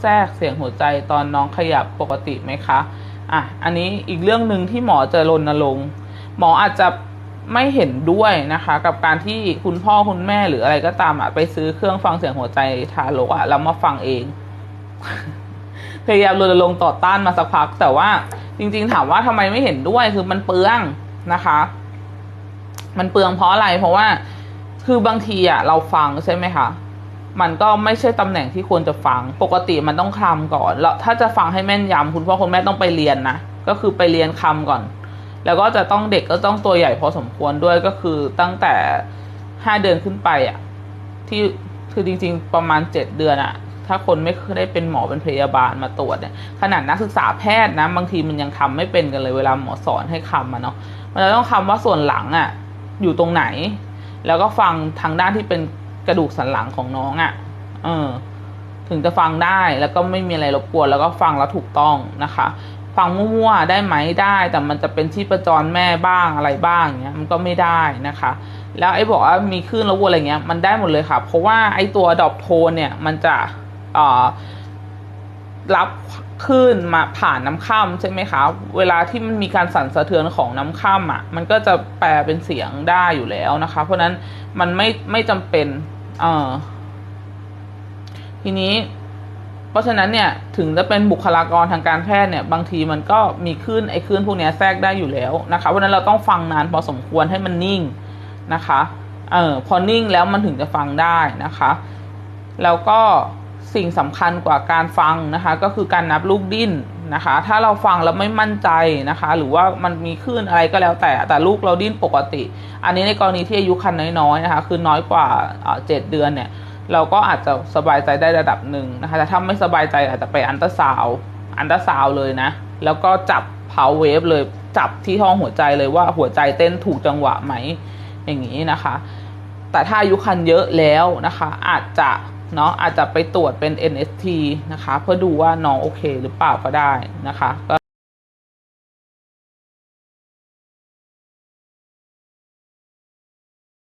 แทรกเสียงหัวใจตอนน้องขยับปกติไหมคะอะอันนี้อีกเรื่องหนึ่งที่หมอจะรณรงค์หมออาจจะไม่เห็นด้วยนะคะ กับการที่คุณพ่อคุณแม่หรืออะไรก็ตามอะไปซื้อเครื่องฟังเสียงหัวใจทารกอะแล้วมาฟังเอง พยายามรณรงค์ต่อต้านมาสักพัก แต่ว่าจริง ๆ ถามว่าทำไมไม่เห็นด้วยคือมันเปลืองนะคะ มันเปลืองเพราะอะไรเพราะว่าคือบางทีอะเราฟังใช่ไหมคะ มันก็ไม่ใช่ตำแหน่งที่ควรจะฟัง ปกติมันต้องคลำก่อน แล้วถ้าจะฟังให้แม่นยำคุณพ่อคุณแม่ต้องไปเรียนนะ ก็คือไปเรียนคำก่อน แล้วก็จะต้องเด็กก็ต้องตัวใหญ่พอสมควรด้วยก็คือตั้งแต่ห้าเดือนขึ้นไปอะ ที่คือจริง ๆ ประมาณเจ็ดเดือนอะถ้าคนไม่เคยได้เป็นหมอเป็นพยาบาลมาตรวจเนี่ย ขนาดนักศึกษาแพทย์นะ บางทีมันยังคำไม่เป็นกันเลยเวลาหมอสอนให้คำมาเนาะมันจะต้องคำว่าส่วนหลังอะอยู่ตรงไหน แล้วก็ฟังทางด้านที่เป็น กระดูกสันหลังของน้องอะเออ ถึงจะฟังได้แล้วก็ไม่มีอะไรรบกวนแล้วก็ฟังแล้วถูกต้องนะคะ ฟังมั่วๆได้ไหมได้ แต่มันจะเป็นที่ประจรแม่บ้างอะไรบ้างเงี้ยมันก็ไม่ได้นะคะ แล้วไอ้บอกว่ามีคลื่นแล้ววนอะไรเงี้ยมันได้หมดเลยค่ะ เพราะว่าไอ้ตัวดอปโทนเนี่ยมันจะเอ่อรับคลื่นมาผ่านน้ำค่ำใช่ไหมคะ เวลาที่มันมีการสั่นสะเทือนของน้ำค่ำอะ มันก็จะแปลเป็นเสียงได้อยู่แล้วนะคะ เพราะนั้นมันไม่ไม่จำเป็น เออทีนี้ เพราะฉะนั้นเนี่ย ถึงจะเป็นบุคลากรทางการแพทย์เนี่ย บางทีมันก็มีคลื่นไอ้คลื่นพวกนี้แทรกได้อยู่แล้วนะคะเพราะฉะนั้นเราต้องฟังนานพอสมควรให้มันนิ่งนะคะ เออพอนิ่งแล้วมันถึงจะฟังได้นะคะ แล้วก็ สิ่งสำคัญกว่าการฟังนะคะ ก็คือการนับลูกดิ้นนะคะ ถ้าเราฟังแล้วไม่มั่นใจนะคะ หรือว่ามันมีคลื่นอะไรก็แล้วแต่ แต่ลูกเราดิ้นปกติ อันนี้ในกรณีที่อายุคันน้อยๆนะคะ คือน้อยกว่าเจ็ดเดือนเนี่ย เราก็อาจจะสบายใจได้ระดับหนึ่งนะคะ แต่ถ้าไม่สบายใจอาจจะไปอันตราซาวอันตราซาวเลยนะ แล้วก็จับเพาเวฟเลย จับที่ห้องหัวใจเลยว่าหัวใจเต้นถูกจังหวะไหม อย่างนี้นะคะ แต่ถ้าอายุคันเยอะแล้วนะคะ อาจจะ เนาะอาจจะไปตรวจเป็น NST นะคะ เพื่อดูว่าน้องโอเคหรือเปล่าก็ได้นะคะ